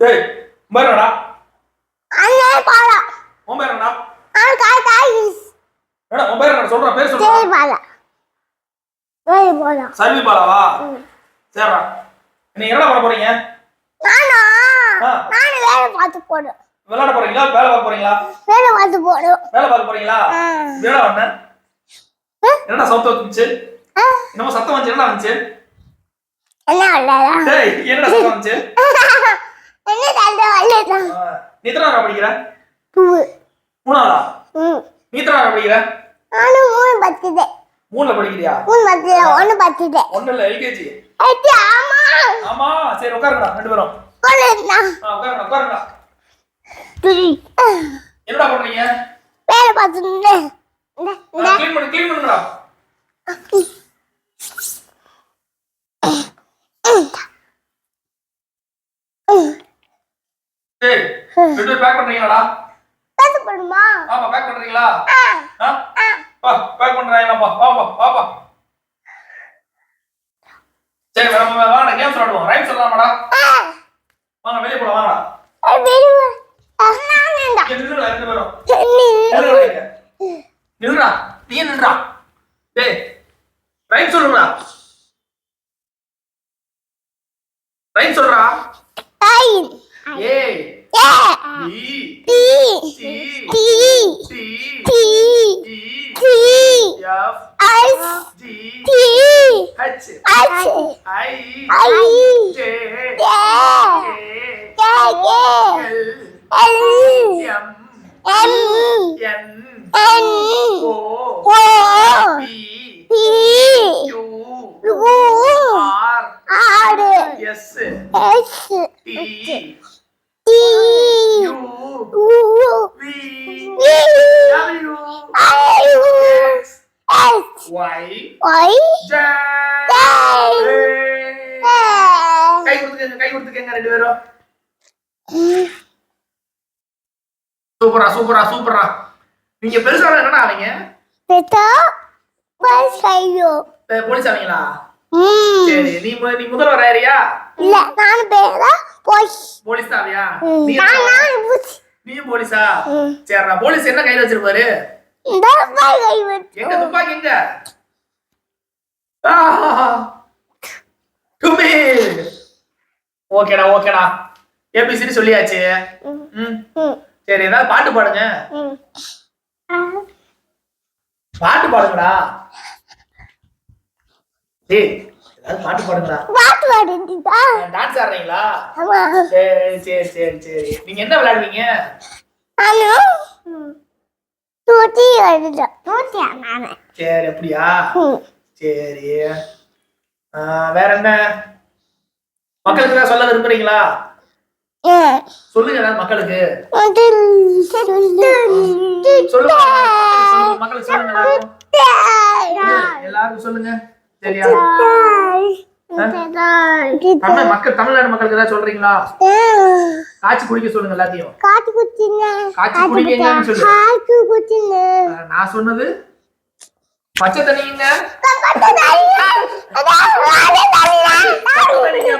டேய் என்னடா? அண்ணன் பாலா. உன் பேர் என்னடா? நான் காத்தா இஸ் என்னடா உன் பேர் சொல்றா? பேர் சொல்றா? ஜெய் பாலா. ஜெய் பாலா. சர்வி பாலாவா? சரிடா நீ என்னடா பண்ண போறீங்க? நானா? ஆ. நானும் வேலை பார்த்து போடும் விளையாட போறீங்களா? வேலை பார்க்க போறீங்களா? வேலை பார்த்து வேலை பார்க்க போறீங்களா? ஆ. என்னடா பண்ண? என்னடா சவுத்த வந்துச்சு ஆ, என்னமோ சத்தம் வந்துச்சு. என்னடா வந்துச்சு? என்ன டேய் என்னடா சத்தம் வந்துச்சு? என்ன தண்டை வரலடா ஆ, நீ எத்தனை நாள் படிக்கிற? மூணாவதா? ம். நீ எத்தனை நாள் படிக்கிற? நானும் மூணு பத்துது மூணுல படிக்கிறியா? மூணு பத்துது ஒன்று பத்துது ஒண்ணு இல்ல எல்கேஜி ஐயா ஆமா. ஆமா சரி உட்காருங்கடா ரெண்டு பேரும். என்னடா பண்றீங்க? வேலை பார்த்துட்டு க்ளீன் பண்ணு க்ளீன் பண்ணுங்கடா. ரெண்டு பேரும் பேக் பண்றீங்களாடா? ஆமா பேக் பண்றீங்களா? வா பேக் பண்றாங்களாப்பா. வாப்பா வாப்பா. சரி நம்ம வாங்க கேம் விளையாடுவோம் ரைம் சொல்லலாமாடா? வாங்க வெளியே போலாம் வாங்கடா. நில்லுடா ரெண்டு பேரும். நீ நில்லுடா நீ நில்லுடா. Yes. K K K L L M M N N O O P P Q U R R S S T T U U V V W I X S Y Y J J. கை கொடுத்துக்கங்க கை கொடுத்துக்கங்க ரெண்டு பேரும் சூப்பரா சூப்பரா சூப்பரா நீங்க பெருசா என்னடா அவங்க பெட்டா bus ஐயோ அஹ் போலீஸ் ஆவீங்களா ம் சரி நீ நீ முதல்வர் ஆயிரியா இல்ல நான் பேரா போய். போலீஸ்? ஆவியா நீ போலீஸா. சரிடா போலீஸ் என்ன கையில வச்சிருப்பாரு? எங்க துப்பாக்கி எங்க? டுமி ஓகேடா ஓகேடா. ஏபிசிடி சொல்லியாச்சு? சரி ஏதாவது பாட்டு பாடுங்க. பாட்டு பாடுங்கடா. டேய் ஏதாவது பாட்டு பாடுங்கடா. பாட்டு பாடுறீங்களா? டான்ஸ் ஆடுறீங்களா? ஆமா. சரி சரி சரி சரி. நீங்க என்ன விளையாடுவீங்க? நானும் தூத்தி வருது தூத்தியா நானு? சரி அப்படியா? சரி. வேற என்ன? மக்களுக்கு ஏதாவது சொல்ல விரும்புறீங்களா? சொல்லுங்க மக்களுக்கு. சொல்லுங்க மக்களுக்கு சொல்லுங்க எல்லாருக்கும் சொல்லுங்க. சரியா தமிழ் மக்கள் தமிழ்நாடு மக்களுக்கு ஏதாவது சொல்றீங்களா? காய்ச்சி குடிக்க சொல்லுங்க எல்லாத்தையும். காய்ச்சி நான் சொன்னது பச்சை தண்ணிங்க.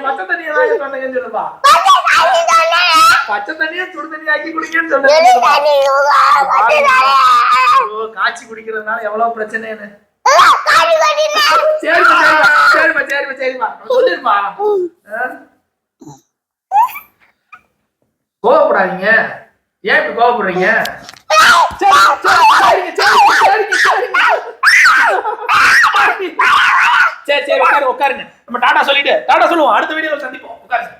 பச்சை தண்ணியை சொன்னீங்கன்னு சொல்லுப்பா. பச்சை தண்ணியை சுடு தண்ணி ஆக்கி சொன்னீங்க ஐயோ, காய்ச்சி குடிக்கிறதுனால எவ்வளவு பிரச்சனைன்னு. சரிப்பா சரிப்பா நான் சொல்லிருப்பா ஆ? கோவப்படாதீங்க. ஏன் இப்படி கோவப்படுறீங்க. சரி சரி உட்காரு உட்காருங்க. நம்ம டாடா சொல்லிட்டு டாடா சொல்லுவோம். அடுத்த வீடியோல சந்திப்போம். உட்காருங்க.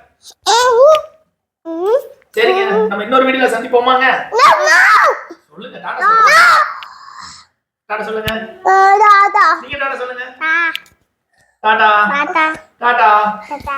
சரிங்க நம்ம இன்னொரு வீடியோல சந்திப்போமாங்க. சொல்லுங்க டாடா சொல்லுங்க. டாடா சொல்லுங்க நீங்க டாடா சொல்லுங்க. டாடா டாடா Tata.